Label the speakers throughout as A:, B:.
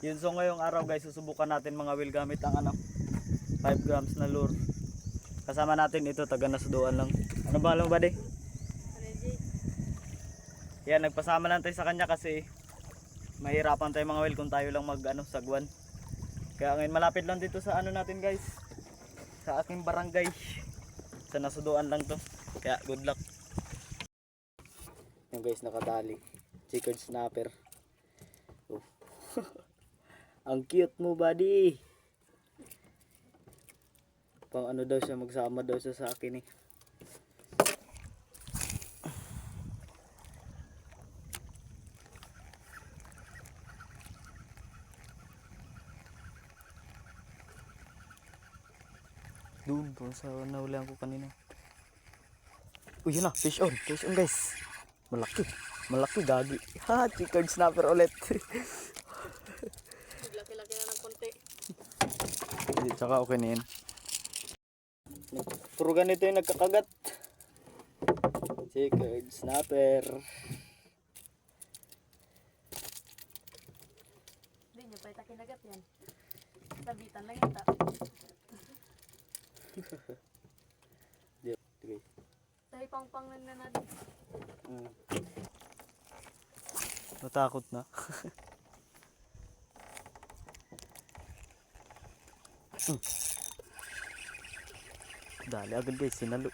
A: Yun so ngayong araw guys, susubukan natin mga will gamit ang ano 5 grams na lure. Kasama natin ito, taga nasuduan lang. Ano ba alam ba de? Yan, nagpasama lang tayo sa kanya kasi mahirapan tayo mga will kung tayo lang mag ano, sagwan. Kaya ngayon malapit lang dito sa ano natin guys. Sa aking barangay. Sa nasuduan lang to. Kaya good luck. Yung guys nakatali. Chickered snapper. Ang cute mo buddy. Pang ano daw siya magsama daw siya sa akin eh. Doon po sa nahulihan ko kanina. Uy, yun na. Fish on. Fish on, guys. Malaki. Malaki, gagi. Ha, chickered snapper ulit. Hindi, tsaka okay na yan. Puro ganito yung nagkakagat. Chickered snapper.
B: Hindi nyo pa ita kinagat yan. Sabitan lang ita.
A: Di- Sige.
B: Dahil pang-pang na natin.
A: Mm. Natakot na. Hmm. Dali agad guys, sinalo.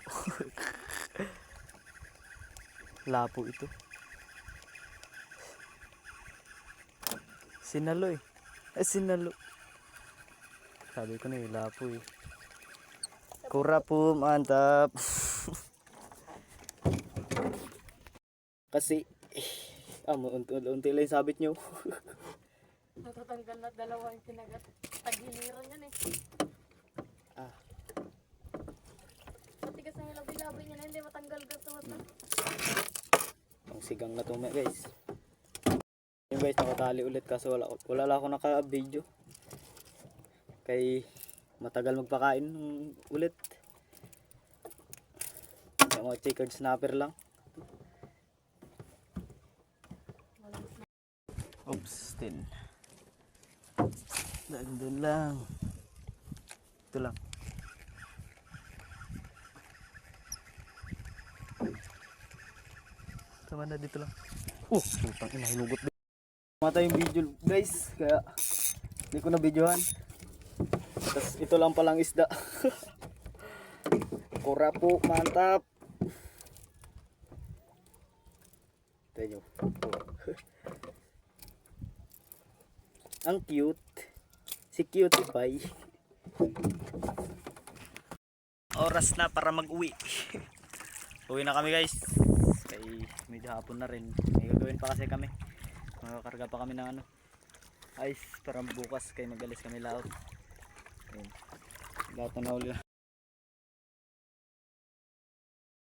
A: Lapo ito. Sinalo eh. Eh, sinalo. Sabi ko na eh, lapo eh. Kura po, mantap. Kasi, ah, unti-unti lang sabit nyo.
B: Natatanggal na dalawa kinagat. Naghiniran yan eh.
A: Ah.
B: Matigas na hilabi-labi niya na hindi matanggal gasawat na.
A: Ang sigang na tume guys. Yung guys nakatali ulit kasi wala, wala lang ako naka-video. Kay matagal magpakain ulit. Yung mga checkered snapper lang. Oops, 10. Nandun lang. Ito lang. Tama na dito lang. Oh, putang ina hinugot. Matay yung video guys, kaya hindi ko na videohan. Tapos ito lang palang isda. Kura po, mantap. Tayo. Ang cute. Si Cutie. Oras na para mag-uwi. Uwi na kami guys. Kay medyo hapon na rin. May gagawin pa kasi kami. Makakarga pa kami ng ano. Ice para bukas kay magalis kami laot. Ayun. Lahat na nahuli na.